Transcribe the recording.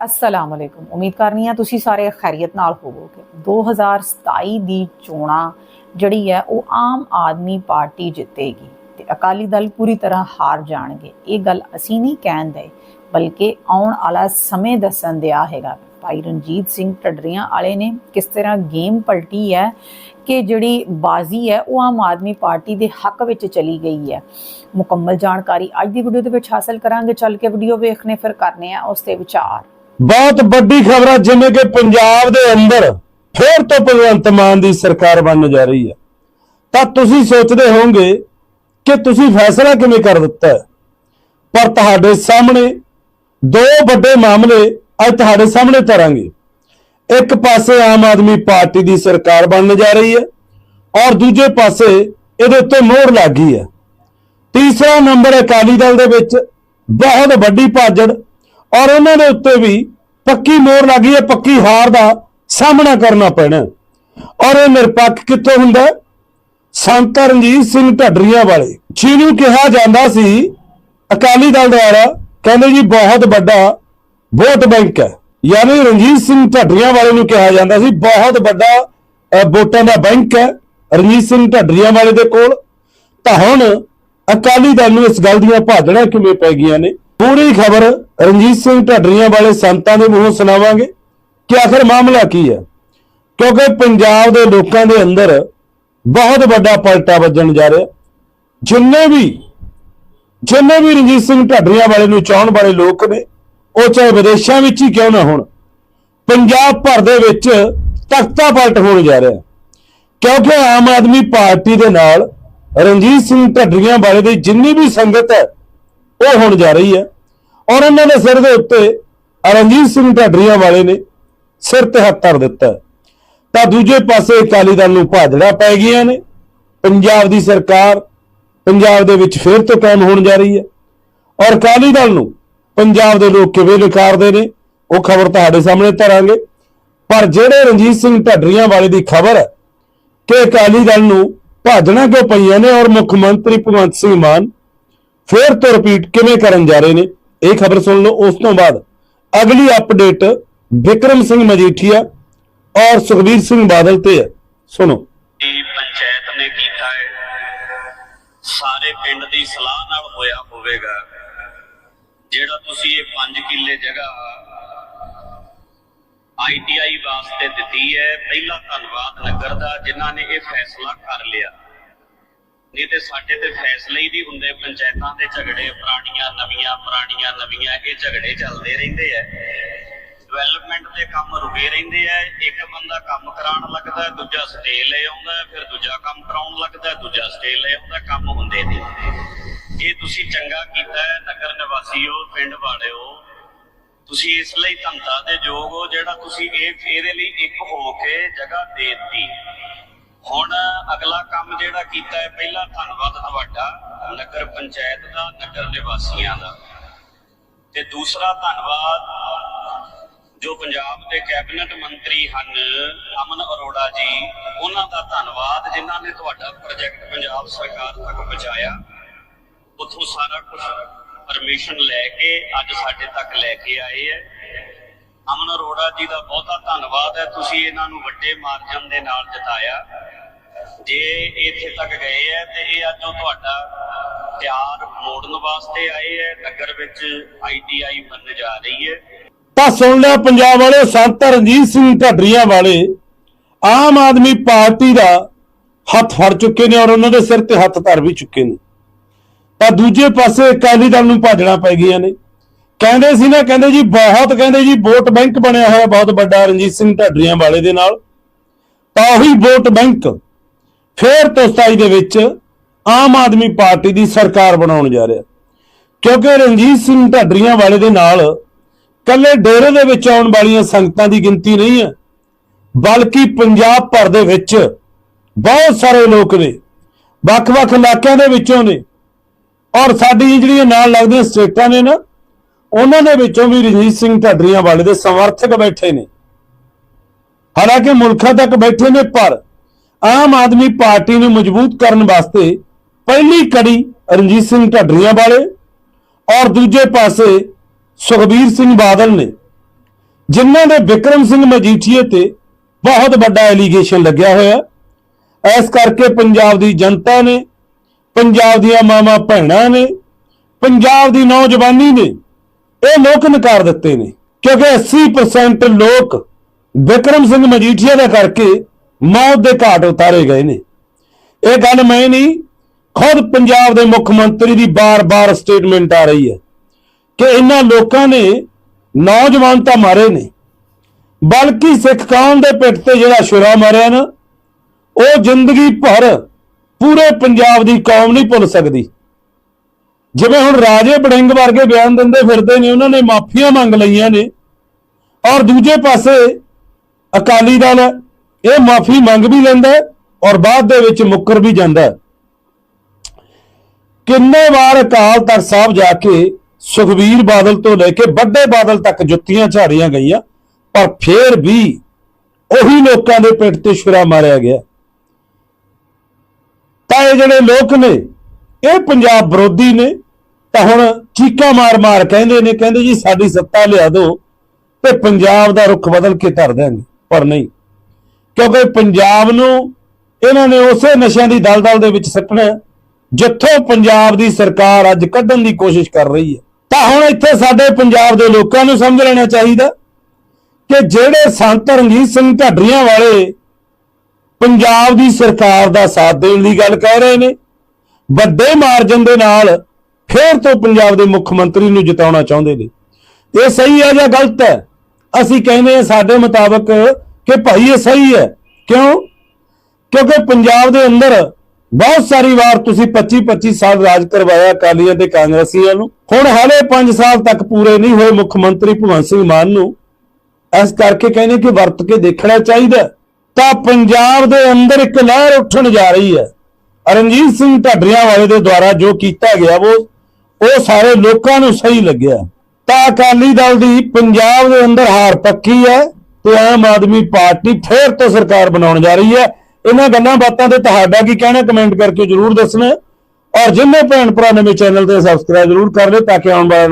ਅਸਲਾਮ ਅਲੈਕੁਮ ਉਮੀਦ ਕਰਨੀ ਆ ਤੁਸੀਂ ਸਾਰੇ ਖੈਰੀਅਤ ਨਾਲ ਹੋਵੋਗੇ। 2027 ਦੀ ਚੋਣਾਂ ਜਿਹੜੀ ਹੈ, ਉਹ ਆਮ ਆਦਮੀ ਪਾਰਟੀ ਜਿੱਤੇਗੀ ਤੇ ਅਕਾਲੀ ਦਲ ਪੂਰੀ ਤਰ੍ਹਾਂ ਹਾਰ ਜਾਣਗੇ। ਇਹ ਗੱਲ ਅਸੀਂ ਨਹੀਂ ਕਹਿੰਦੇ ਬਲਕਿ ਆਉਣ ਵਾਲਾ ਸਮੇਂ ਦੱਸਣ ਦਿਆ ਹੈਗਾ। ਭਾਈ ਰਣਜੀਤ ਸਿੰਘ ਢੱਡਰੀਆਂ ਵਾਲੇ ਨੇ ਕਿਸ ਤਰ੍ਹਾਂ ਗੇਮ ਪਲਟੀ ਹੈ ਕਿ ਜਿਹੜੀ ਬਾਜ਼ੀ ਹੈ, ਉਹ ਆਮ ਆਦਮੀ ਪਾਰਟੀ ਦੇ ਹੱਕ ਵਿੱਚ ਚਲੀ ਗਈ ਹੈ। ਮੁਕੰਮਲ ਜਾਣਕਾਰੀ ਅੱਜ ਦੀ ਵੀਡੀਓ ਦੇ ਵਿੱਚ ਹਾਸਲ ਕਰਾਂਗੇ। ਚੱਲ ਕੇ ਵੀਡੀਓ ਵੇਖਨੇ ਫਿਰ ਕਰਨੇ ਆ ਉਸ ਤੇ ਵਿਚਾਰ। ਬਹੁਤ ਵੱਡੀ ਖਬਰ ਆ ਜਿਵੇਂ ਕਿ ਪੰਜਾਬ ਦੇ ਅੰਦਰ ਫੇਰ ਤੋਂ ਭਗਵੰਤ ਮਾਨ ਦੀ ਸਰਕਾਰ ਬਣਨ ਜਾ ਰਹੀ ਹੈ। ਤਾਂ ਤੁਸੀਂ ਸੋਚਦੇ ਹੋਵੋਗੇ ਕਿ ਤੁਸੀਂ ਫੈਸਲਾ ਕਿਵੇਂ ਕਰ ਦਿੱਤਾ ਪਰ ਤੁਹਾਡੇ ਸਾਹਮਣੇ ਦੋ ਵੱਡੇ ਮਾਮਲੇ ਅੱਜ ਤੁਹਾਡੇ ਸਾਹਮਣੇ ਧਰਾਂਗੇ। ਇੱਕ ਪਾਸੇ ਆਮ ਆਦਮੀ ਪਾਰਟੀ ਦੀ ਸਰਕਾਰ ਬਣਨ ਜਾ ਰਹੀ ਹੈ ਔਰ ਦੂਜੇ ਪਾਸੇ ਇਹਦੇ ਉੱਤੇ ਮੋਹਰ ਲੱਗ ਗਈ ਹੈ। ਤੀਸਰਾ ਨੰਬਰ ਅਕਾਲੀ ਦਲ ਦੇ ਵਿੱਚ ਬਹੁਤ ਵੱਡੀ ਭਾਜੜ ਔਰ ਉਹਨਾਂ ਦੇ ਉੱਤੇ ਵੀ ਪੱਕੀ ਮੋਹਰ ਲੱਗੀ ਹੈ, ਪੱਕੀ ਹਾਰ ਦਾ ਸਾਹਮਣਾ ਕਰਨਾ ਪੈਣਾ। ਔਰ ਇਹ ਨਿਰਪੱਖ ਕਿੱਥੋਂ ਹੁੰਦਾ ਹੈ? ਸੰਤ ਰਣਜੀਤ ਸਿੰਘ ਢੱਡਰੀਆਂ ਵਾਲੇ, ਜਿਹਨੂੰ ਕਿਹਾ ਜਾਂਦਾ ਸੀ, ਅਕਾਲੀ ਦਲ ਦੁਆਰਾ ਕਹਿੰਦੇ ਜੀ ਬਹੁਤ ਵੱਡਾ, ਵੋਟ ਬੈਂਕ ਹੈ। ਯਾਨੀ ਰਣਜੀਤ ਸਿੰਘ ਢੱਡਰੀਆਂ ਵਾਲੇ ਨੂੰ ਕਿਹਾ ਜਾਂਦਾ ਸੀ, ਬਹੁਤ ਵੱਡਾ ਵੋਟਾਂ ਦਾ ਬੈਂਕ ਹੈ ਰਣਜੀਤ ਸਿੰਘ ਢੱਡਰੀਆਂ ਵਾਲੇ ਦੇ ਕੋਲ। ਤਾਂ ਹੁਣ ਅਕਾਲੀ ਦਲ ਨੂੰ ਇਸ ਗੱਲ ਦੀਆਂ ਭਾਜੜਾਂ ਕਿਵੇਂ ਪੈ ਗਈਆਂ ਨੇ? ਪੂਰੀ ਖਬਰ ਰਣਜੀਤ ਸਿੰਘ ਢੱਡਰੀਆਂ ਵਾਲੇ ਸੰਤਾਂ ਦੇ ਮੂੰਹੋਂ ਸੁਣਾਵਾਂਗੇ ਕਿ ਆਖਰ ਮਾਮਲਾ ਕੀ ਹੈ? ਕਿਉਂਕਿ ਪੰਜਾਬ ਦੇ ਲੋਕਾਂ ਦੇ ਅੰਦਰ ਬਹੁਤ ਵੱਡਾ ਪਲਟਾ ਵੱਜਣ ਜਾ ਰਿਹਾ। ਜਿੰਨੇ ਵੀ ਜਿੰਨੇ ਵੀ ਰਣਜੀਤ ਸਿੰਘ ਢੱਡਰੀਆਂ ਵਾਲੇ ਨੂੰ ਚਾਹਣ ਵਾਲੇ ਲੋਕ ਨੇ, ਉਹ ਚਾਹੇ ਵਿਦੇਸ਼ਾਂ ਵਿੱਚ ਹੀ ਕਿਉਂ ਨਾ ਹੋਣ, ਪੰਜਾਬ ਭਰ ਦੇ ਵਿੱਚ ਤਖਤਾ ਪਲਟ ਹੋਣ ਜਾ ਰਿਹਾ। ਕਿਉਂਕਿ ਆਮ ਆਦਮੀ ਪਾਰਟੀ ਦੇ ਨਾਲ ਰਣਜੀਤ ਸਿੰਘ ਢੱਡਰੀਆਂ ਵਾਲੇ ਦੀ ਜਿੰਨੀ ਵੀ ਸੰਗਤ ਹੈ ਉਹ ਹੋਣ ਜਾ ਰਹੀ ਹੈ। ਔਰ ਉਹਨਾਂ ਦੇ ਸਿਰ ਦੇ ਉੱਤੇ ਰਣਜੀਤ ਸਿੰਘ ਢੱਡਰੀਆਂ ਵਾਲੇ ਨੇ ਸਿਰ ਤੇ ਹੱਥ ਧਰ ਦਿੱਤਾ। ਤਾਂ ਦੂਜੇ ਪਾਸੇ ਅਕਾਲੀ ਦਲ ਨੂੰ ਭਾਜੜਾ ਪੈ ਗਈਆਂ ਨੇ। ਪੰਜਾਬ ਦੀ ਸਰਕਾਰ ਪੰਜਾਬ ਦੇ ਵਿੱਚ ਫੇਰ ਤੋਂ ਕਾਇਮ ਹੋਣ ਜਾ ਰਹੀ ਹੈ। ਔਰ ਅਕਾਲੀ ਦਲ ਨੂੰ ਪੰਜਾਬ ਦੇ ਲੋਕ ਕਿਵੇਂ ਨਕਾਰਦੇ ਨੇ, ਉਹ ਖਬਰ ਤੁਹਾਡੇ ਸਾਹਮਣੇ ਧਰਾਂਗੇ। ਪਰ ਜਿਹੜੇ ਰਣਜੀਤ ਸਿੰਘ ਢੱਡਰੀਆਂ ਵਾਲੇ ਦੀ ਖਬਰ ਹੈ ਕਿ ਅਕਾਲੀ ਦਲ ਨੂੰ ਭਾਜਣਾ ਕਿਉਂ ਪਈਆਂ ਨੇ ਔਰ ਮੁੱਖ ਮੰਤਰੀ ਭਗਵੰਤ ਸਿੰਘ ਮਾਨ ਫੇਰ ਤੋਂ ਰਿਪੀਟ ਕਿਵੇਂ ਕਰਨ ਜਾ ਰਹੇ ਨੇ, ਇਹ ਖਬਰ ਸੁਣ ਲਓ। ਉਸ ਤੋਂ ਬਾਅਦ ਅਗਲੀ ਅਪਡੇਟ ਵਿਕਰਮ ਸਿੰਘ ਮਜੀਠੀਆ ਔਰ ਸੁਖਬੀਰ ਸਿੰਘ ਬਾਦਲ ਤੇ ਹੈ। ਸੁਣੋ। ਪੰਚਾਇਤ ਨੇ ਕੀਤਾ ਹੈ। ਸਾਰੇ ਪਿੰਡ ਦੀ ਸਲਾਹ ਨਾਲ ਹੋਇਆ ਹੋਵੇਗਾ। ਜਿਹੜਾ ਤੁਸੀਂ ਇਹ 5 ਕਿੱਲੇ ਜਗ੍ਹਾ ਆਈਟੀਆਈ ਵਾਸਤੇ ਦਿੱਤੀ ਹੈ, ਪਹਿਲਾ ਧੰਨਵਾਦ ਨਗਰ ਦਾ, ਜਿਨ੍ਹਾਂ ਨੇ ਇਹ ਫੈਸਲਾ ਕਰ ਲਿਆ। ਨਹੀਂ ਤੇ ਸਾਡੇ ਤੇ ਫੈਸਲੇ ਹੀ ਨਹੀਂ ਹੁੰਦੇ, ਪੰਚਾਇਤਾਂ ਦੇ ਝਗੜੇ, ਪੁਰਾਣੀਆਂ, ਨਵੀਆਂ ਪੁਰਾਣੀਆਂ, ਨਵੀਆਂ, ਇਹ ਝਗੜੇ ਚੱਲਦੇ ਰਹਿੰਦੇ ਆ। ਡਿਵੈਲਪਮੈਂਟ ਦੇ ਕੰਮ ਰੁਕੇ ਰਹਿੰਦੇ ਆ, ਇੱਕ ਬੰਦਾ ਕੰਮ ਕਰਾਉਣ ਲੱਗਦਾ, ਦੂਜਾ ਸਟੇ ਲੈ ਆਉਂਦਾ, ਫਿਰ ਦੂਜਾ ਕੰਮ ਕਰਾਉਣ ਲੱਗਦਾ, ਦੂਜਾ ਸਟੇ ਲੈ ਆਉਂਦਾ, ਕੰਮ ਹੁੰਦੇ ਨਹੀਂ। ਇਹ ਤੁਸੀਂ ਚੰਗਾ ਕੀਤਾ ਹੈ, ਨਗਰ ਨਿਵਾਸੀਓ, ਪਿੰਡ ਵਾਲਿਓ, ਤੁਸੀਂ ਇਸ ਲਈ ਧੰਦਾ ਦੇ ਯੋਗ ਹੋ, ਜਿਹੜਾ ਤੁਸੀਂ ਇਹ ਇਹਦੇ ਲਈ ਇੱਕ ਹੋ ਕੇ ਜਗ੍ਹਾ ਦੇ ਦਿੱਤੀ। ਹੁਣ ਅਗਲਾ ਕੰਮ ਜਿਹੜਾ ਕੀਤਾ ਹੈ, ਪਹਿਲਾ ਧੰਨਵਾਦ ਤੁਹਾਡਾ, ਨਗਰ ਪੰਚਾਇਤ ਦਾ, ਨਗਰ ਨਿਵਾਸੀਆਂ ਦਾ। ਤੇ ਦੂਸਰਾ ਧੰਨਵਾਦ ਜੋ ਪੰਜਾਬ ਦੇ ਕੈਬਨਿਟ ਮੰਤਰੀ ਹਨ, ਅਮਨ ਅਰੋੜਾ ਜੀ, ਉਹਨਾਂ ਦਾ ਧੰਨਵਾਦ ਜਿਨ੍ਹਾਂ ਨੇ ਤੁਹਾਡਾ ਪ੍ਰੋਜੈਕਟ ਪੰਜਾਬ ਸਰਕਾਰ ਤੱਕ ਪਹੁੰਚਾਇਆ। ਉੱਥੋਂ ਸਾਰਾ ਕੁਝ ਪਰਮਿਸ਼ਨ ਲੈ ਕੇ ਅੱਜ ਸਾਡੇ ਤੱਕ ਲੈ ਕੇ ਆਏ ਹੈ। ਅਮਨ ਅਰੋੜਾ ਜੀ ਦਾ ਬਹੁਤਾ ਧੰਨਵਾਦ ਹੈ, ਤੁਸੀਂ ਇਹਨਾਂ ਨੂੰ ਵੱਡੇ ਮਾਰਜਨ ਦੇ ਨਾਲ ਜਿਤਾਇਆ। ਜੇ ਇੱਥੇ ਤੱਕ ਗਏ ਹੈ ਤੇ ਇਹ ਅੱਜ ਉਹ ਤੁਹਾਡਾ ਪਿਆਰ ਮੋੜਨ ਵਾਸਤੇ ਆਏ ਹੈ ਨਗਰ ਵਿੱਚ ਆਈਟੀਆਈ ਬਣਨ ਜਾ ਰਹੀ ਹੈ। ਤਾਂ ਸੁਣ ਲਿਆ ਪੰਜਾਬ ਵਾਲੇ ਸੰਤ ਰਣਜੀਤ ਸਿੰਘ ਢੱਡਰੀਆਂ ਵਾਲੇ, ਆਮ ਆਦਮੀ ਪਾਰਟੀ ਦਾ ਹੱਥ ਫੜ ਚੁੱਕੇ ਨੇ ਔਰ ਉਹਨਾਂ ਦੇ ਸਿਰ ਤੇ ਹੱਥ ਧਰ ਵੀ ਚੁੱਕੇ ਨੇ। ਤਾਂ ਦੂਜੇ ਪਾਸੇ ਅਕਾਲੀ ਦਲ ਨੂੰ ਭਾਜਣਾ ਪੈ ਗਈਆਂ ਨੇ। ਕਹਿੰਦੇ ਸੀ ਨਾ, ਕਹਿੰਦੇ ਜੀ ਬਹੁਤ, ਕਹਿੰਦੇ ਜੀ ਵੋਟ ਬੈਂਕ ਬਣਿਆ ਹੋਇਆ ਬਹੁਤ ਵੱਡਾ ਰਣਜੀਤ ਸਿੰਘ ਢੱਡਰੀਆਂ ਵਾਲੇ ਦੇ ਨਾਲ। ਤਾਂ ਉਹੀ ਵੋਟ ਬੈਂਕ ਫੇਰ ਤੋਂ 27 ਦੇ ਵਿੱਚ ਆਮ ਆਦਮੀ ਪਾਰਟੀ ਦੀ ਸਰਕਾਰ ਬਣਾਉਣ ਜਾ ਰਿਹਾ। ਕਿਉਂਕਿ ਰਣਜੀਤ ਸਿੰਘ ਢੱਡਰੀਆਂ ਵਾਲੇ ਦੇ ਨਾਲ ਕੱਲੇ ਡੇਰੇ ਦੇ ਵਿੱਚ ਆਉਣ ਵਾਲੀਆਂ ਸੰਗਤਾਂ ਦੀ ਗਿਣਤੀ ਨਹੀਂ ਹੈ, ਬਲਕਿ ਪੰਜਾਬ ਭਰ ਦੇ ਵਿੱਚ ਬਹੁਤ ਸਾਰੇ ਲੋਕ ਨੇ, ਵੱਖ-ਵੱਖ ਇਲਾਕਿਆਂ ਦੇ ਵਿੱਚੋਂ ਨੇ। ਔਰ ਸਾਡੀ ਜਿਹੜੀਆਂ ਨਾਲ ਲੱਗਦੀਆਂ ਸਟੇਟਾਂ ਨੇ ਨਾ, ਉਹਨਾਂ ਦੇ ਵਿੱਚੋਂ ਵੀ ਰਣਜੀਤ ਸਿੰਘ ਢੱਡਰੀਆਂ ਵਾਲੇ ਦੇ ਸਮਰਥਕ ਬੈਠੇ ਨੇ। ਹਾਲਾਂਕਿ ਮੁਲਕਾਂ ਤੱਕ ਬੈਠੇ ਨੇ, ਪਰ ਆਮ ਆਦਮੀ ਪਾਰਟੀ ਨੂੰ ਮਜ਼ਬੂਤ ਕਰਨ ਵਾਸਤੇ ਪਹਿਲੀ ਕੜੀ ਰਣਜੀਤ ਸਿੰਘ ਢੱਡਰੀਆਂ ਵਾਲੇ ਔਰ ਦੂਜੇ ਪਾਸੇ ਸੁਖਬੀਰ ਸਿੰਘ ਬਾਦਲ ਨੇ, ਜਿਨ੍ਹਾਂ ਦੇ ਵਿਕਰਮ ਸਿੰਘ ਮਜੀਠੀਏ ਤੇ ਬਹੁਤ ਵੱਡਾ ਐਲੀਗੇਸ਼ਨ ਲੱਗਿਆ ਹੋਇਆ। ਇਸ ਕਰਕੇ ਪੰਜਾਬ ਦੀ ਜਨਤਾ ਨੇ, ਪੰਜਾਬ ਦੀਆਂ ਮਾਵਾਂ ਭੈਣਾਂ ਨੇ, ਪੰਜਾਬ ਦੀ ਨੌਜਵਾਨੀ ਨੇ ਇਹ ਲੋਕ ਨਕਾਰ ਦਿੱਤੇ ਨੇ। ਕਿਉਂਕਿ 80% ਲੋਕ ਵਿਕਰਮ ਸਿੰਘ ਮਜੀਠੀਆ ਦਾ ਕਰਕੇ ਮੌਤ ਦੇ ਘਾਟ ਉਤਾਰੇ ਗਏ ਨੇ। ਇਹ ਗੱਲ ਮੈਂ ਨਹੀਂ, ਖੁਦ ਪੰਜਾਬ ਦੇ ਮੁੱਖ ਮੰਤਰੀ ਦੀ ਬਾਰ-ਬਾਰ ਸਟੇਟਮੈਂਟ ਆ ਰਹੀ ਹੈ ਕਿ ਇਹਨਾਂ ਲੋਕਾਂ ਨੇ ਨੌਜਵਾਨ ਤਾਂ ਮਾਰੇ ਨੇ, ਬਲਕਿ ਸਿੱਖ ਕੌਮ ਦੇ ਪਿੱਠ ਤੇ ਜਿਹੜਾ ਸ਼ੁਰਾ ਮਾਰਿਆ ਨਾ, ਉਹ ਜ਼ਿੰਦਗੀ ਭਰ ਪੂਰੇ ਪੰਜਾਬ ਦੀ ਕੌਮ ਨਹੀਂ ਭੁੱਲ ਸਕਦੀ। ਜਿਵੇਂ ਹੁਣ ਰਾਜੇ ਬੜਿੰਗ ਵਰਗੇ ਬਿਆਨ ਦਿੰਦੇ ਫਿਰਦੇ ਨੇ, ਉਹਨਾਂ ਨੇ ਮਾਫੀਆਂ ਮੰਗ ਲਈਆਂ ਨੇ, ਔਰ ਦੂਜੇ ਪਾਸੇ ਅਕਾਲੀ ਦਲ ਇਹ ਮਾਫੀ ਮੰਗ ਵੀ ਲੈਂਦਾ ਔਰ ਬਾਅਦ ਦੇ ਵਿੱਚ ਮੁੱਕਰ ਵੀ ਜਾਂਦਾ ਕਿੰਨੇ ਵਾਰ ਅਕਾਲ ਤਖਤ ਸਾਹਿਬ ਜਾ ਕੇ ਸੁਖਬੀਰ ਬਾਦਲ ਤੋਂ ਲੈ ਕੇ ਵੱਡੇ ਬਾਦਲ ਤੱਕ ਜੁੱਤੀਆਂ ਝਾੜੀਆਂ ਗਈਆਂ, ਪਰ ਫੇਰ ਵੀ ਉਹੀ ਲੋਕਾਂ ਦੇ ਪਿੱਠ ਤੇ ਛੁਰਾ ਮਾਰਿਆ ਗਿਆ। ਤਾਂ ਇਹ ਜਿਹੜੇ ਲੋਕ ਨੇ, ਇਹ ਪੰਜਾਬ ਵਿਰੋਧੀ ਨੇ, ਤਾਂ ਹੁਣ ਚੀਕਾਂ ਮਾਰ-ਮਾਰ ਕਹਿੰਦੇ ਨੇ, ਕਹਿੰਦੇ ਜੀ ਸਾਡੀ ਸੱਤਾ ਲਿਆ ਦਿਓ ਤੇ ਪੰਜਾਬ ਦਾ ਰੁਖ ਬਦਲ ਕੇ ਧਰ ਦਿਆਂਗੇ, ਪਰ ਨਹੀਂ। ਕਿਉਂਕਿ ਪੰਜਾਬ ਨੂੰ ਇਹਨਾਂ ਨੇ ਉਸੇ ਨਸ਼ਿਆਂ ਦੀ ਦਲਦਲ ਦੇ ਵਿੱਚ ਸੱਟਣਾ ਜਿੱਥੋਂ ਪੰਜਾਬ ਦੀ ਸਰਕਾਰ ਅੱਜ ਕੱਢਣ ਦੀ ਕੋਸ਼ਿਸ਼ ਕਰ ਰਹੀ ਹੈ। ਤਾਂ ਹੁਣ ਇੱਥੇ ਸਾਡੇ ਪੰਜਾਬ ਦੇ ਲੋਕਾਂ ਨੂੰ ਸਮਝ ਲੈਣਾ ਚਾਹੀਦਾ ਕਿ ਜਿਹੜੇ ਸੰਤ ਰਣਜੀਤ ਸਿੰਘ ਢੱਡਰੀਆਂ ਵਾਲੇ ਪੰਜਾਬ ਦੀ ਸਰਕਾਰ ਦਾ ਸਾਥ ਦੇਣ ਦੀ ਗੱਲ ਕਹਿ ਰਹੇ ਨੇ, ਵੱਡੇ ਮਾਰਜਨ ਦੇ ਨਾਲ ਫੇਰ ਤੋਂ ਪੰਜਾਬ ਦੇ ਮੁੱਖ ਮੰਤਰੀ ਨੂੰ ਜਿਤਾਉਣਾ ਚਾਹੁੰਦੇ ਨੇ। ਇਹ ਸਹੀ ਹੈ ਜਾਂ ਗਲਤ ਹੈ? ਅਸੀਂ ਕਹਿੰਦੇ ਹਾਂ ਸਾਡੇ ਮੁਤਾਬਕ ਕਿ ਭਾਈ ਇਹ ਸਹੀ ਹੈ। ਕਿਉਂ? ਕਿਉਂਕਿ ਪੰਜਾਬ ਦੇ ਅੰਦਰ ਬਹੁਤ ਸਾਰੀ ਵਾਰ ਤੁਸੀਂ 25 25 ਸਾਲ ਰਾਜ ਕਰਵਾਇਆ ਅਕਾਲੀਆਂ ਤੇ ਕਾਂਗਰਸੀਆਂ ਨੂੰ। ਹੁਣ ਹਾਲੇ 5 ਸਾਲ ਤੱਕ ਪੂਰੇ ਨਹੀਂ ਹੋਏ ਮੁੱਖ ਮੰਤਰੀ ਭਗਵੰਤ ਸਿੰਘ ਮਾਨ ਨੂੰ। ਇਸ ਕਰਕੇ ਕਹਿੰਦੇ ਕਿ ਵਰਤ ਕੇ ਦੇਖਣਾ ਚਾਹੀਦਾ। ਤਾਂ ਪੰਜਾਬ ਦੇ ਅੰਦਰ ਇੱਕ ਲਹਿਰ ਉੱਠਣ ਜਾ ਰਹੀ ਹੈ। ਰਣਜੀਤ ਸਿੰਘ ਢੱਡਰੀਆਂ ਵਾਲੇ ਦੇ ਦੁਆਰਾ ਜੋ ਕੀਤਾ ਗਿਆ ਉਹ ਉਹ ਸਾਰੇ ਲੋਕਾਂ ਨੂੰ ਸਹੀ ਲੱਗਿਆ। ਤਾਂ ਅਕਾਲੀ ਦਲ ਦੀ ਪੰਜਾਬ ਦੇ ਅੰਦਰ ਹਾਰ ਪੱਕੀ ਹੈ। ਤੇ ਆਮ ਆਦਮੀ ਪਾਰਟੀ ਫੇਰ ਤੋਂ ਸਰਕਾਰ ਬਣਾਉਣ ਜਾ ਰਹੀ ਹੈ। ਇਹਨਾਂ ਗੱਲਾਂ ਬਾਤਾਂ ਤੇ ਤੁਹਾਡਾ ਕੀ ਕਹਿਣਾ, ਕਮੈਂਟ ਕਰਕੇ ਜਰੂਰ ਦੱਸਣਾ। ਔਰ ਜਿੰਨੇ ਭੈਣ ਭਰਾ ਨਵੇਂ ਚੈਨਲ ਤੇ ਸਬਸਕ੍ਰਾਈਬ ਜਰੂਰ ਕਰ ਲਿਓ ਤਾਂ ਕਿ ਆਉਣ ਵਾਲਾ